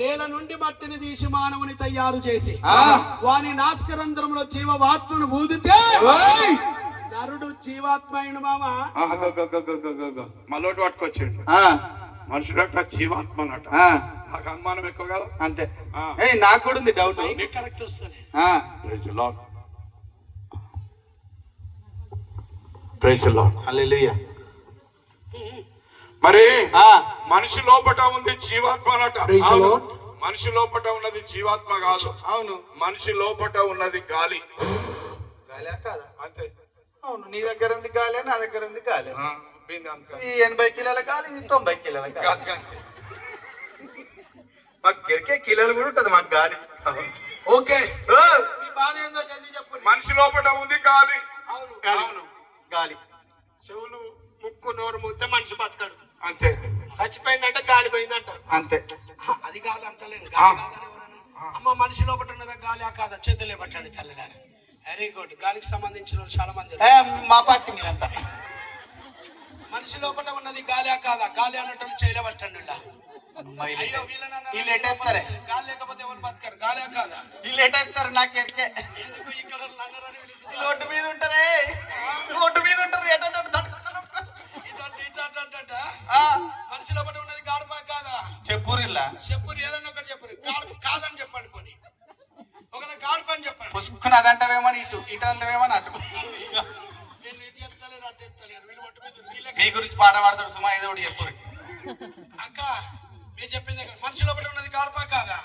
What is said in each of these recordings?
నేల నుండి మట్టిని తీసి మానవుని తయారు చేసి ఆ. వాని నాస్కరంధ్రంలో జీవవాత్మను ఊదితే ఓయ్! నరుడు జీవాత్మ అయిన మామ మళ్ళోటి పట్టుకొచ్చిండు. ఆ, మనుషులట జీవాత్మనట ఆ, నాకు అనుమానం ఎక్కువ కదా. అంతే. నాకు కూడా ఉంది డౌట్ కరెక్ట్ వస్తుంది ఆ, praise Lord praise Lord hallelujah మరి ఆ, మనిషి లోపట ఉంది జీవాత్మ అవును. Lord. మనిషి లోపట ఉన్నది జీవాత్మ కాదు. అవును. మనిషి లోపట ఉన్నది గాలి. గాలి కాదా? అంతే. అవును నీ దగ్గర ఉంది గాలి? నా దగ్గర ఉంది గాలి. ఈ ఎనభై కిలోల గాలి ఇది తొంభై కిలోల గాలి. మాకు గిరికే కిలోలు కూడా ఉంటుంది మాకు గాలి. ఓకే. మీ బాధ ఏందో జల్దీ చెప్పు మనిషి లోపట ఉంది గాలి. అవును. గాలి. గాలి. చెవులు ముక్కు నోరు ముద్ద మనిషి బతకడు. అంతే. చచ్చిపోయిందంటే గాలి పోయిందంటారు అంతే అది కాదు అంటలేను ఎవరన్నా? అమ్మ మనిషి లోపల ఉన్నదా? గాలి ఆ కాదా? చేతులే పట్టండి తల్లిలారా. వెరీ గుడ్ గాలికి సంబంధించిన వాళ్ళు చాలా మంది. మా పార్టీ మీరంతా మనిషి లోపల ఉన్నది గాలి ఆ కాదా? గాలి అన్నట్టు చేయలే పట్టండి ఇలా. వీళ్ళు ఎట్టేస్తారే గాలి లేకపోతే ఎవరు బతకరు? గాలి ఆ కాదా? వీళ్ళు ఎట్టేస్తారు నాకు ఎరికే. ఎందుకు ఇక్కడ మీద ఉంటారే ఒడ్డు మీద ఉంటారు ఎట్ట ఇట్లాంటి ఇట్లాంటి అంటట. ఆ, మనిషి లోపల ఉన్నది గాడుపా కాదా? చెప్పురిల్లా? చెప్పురు ఏదన్నా ఒకటి చెప్పరు. గాడు కాదని చెప్పండి పోనీ. ఒకవేళ గాడు పని చెప్పండి. పుసుకుని అదంటవేమని ఇటు ఇటు అంటవేమని అటు. మీ గురించి పాట పాడతాడు సుమా ఏదో ఒకటి చెప్పు అక్క మీరు చెప్పింది దగ్గర మనిషి లోపల ఉన్నది గాడుపా కాదా?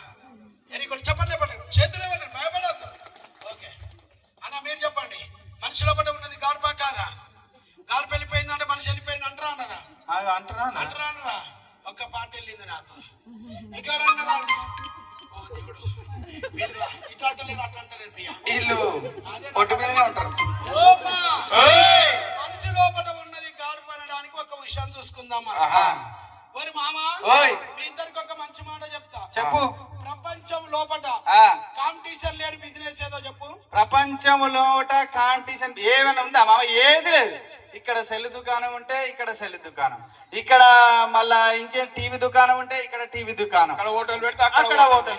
అంటారా అన్నారా ఒక్క పాట వెళ్ళింది నాకు. ఇంకా రండి రండి ఓ దేవుడు. వీళ్ళు ఇట్లా అంటలేరు అట్లా అంటలేరు ప్రియా. వీళ్ళు ఒడ్డు మీదనే ఉంటారు. ఓమ్మా! మనిషి లోపల ఉన్నది గాడు పనడానికి ఒక విషయం చూసుకుందాం మామ ఓయ్. మీ ఇద్దరికి ఒక మంచి మాట చెప్తా. చెప్పు. ప్రపంచం లోపల ఆ. కాంపిటీషన్ లేని బిజినెస్ ఏదో చెప్పు. ప్రపంచంలోట కాంపిటీషన్ ఏమైనా ఉందా మామ? ఏది లేదు. ఇక్కడ సెల్ దుకాణం ఉంటే ఇక్కడ సెల్ దుకాణం. ఇక్కడ మళ్ళా ఇంకేం టీవీ దుకాణం ఉంటే ఇక్కడ టీవీ దుకాణం. అక్కడ హోటల్ పెడితే అక్కడ హోటల్.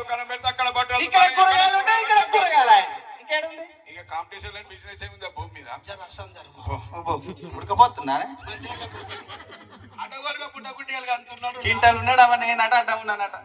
దుకాణం పెడితే అక్కడ బట్టల ఇక్కడ కూరగాయలు ఉంటే ఇక్కడ కూరగాయలు. ఇంకేడుంది ఇక కాంపిటీషన్ బిజినెస్ ఏముందా భూమి మీద? ఉడకపోతున్నానే? అడగలుగా పుట్టగుండియాలుగా అంటున్నాడు కింటాలు ఉన్నాడు నేను అట అడ్డం ఉన్నానట.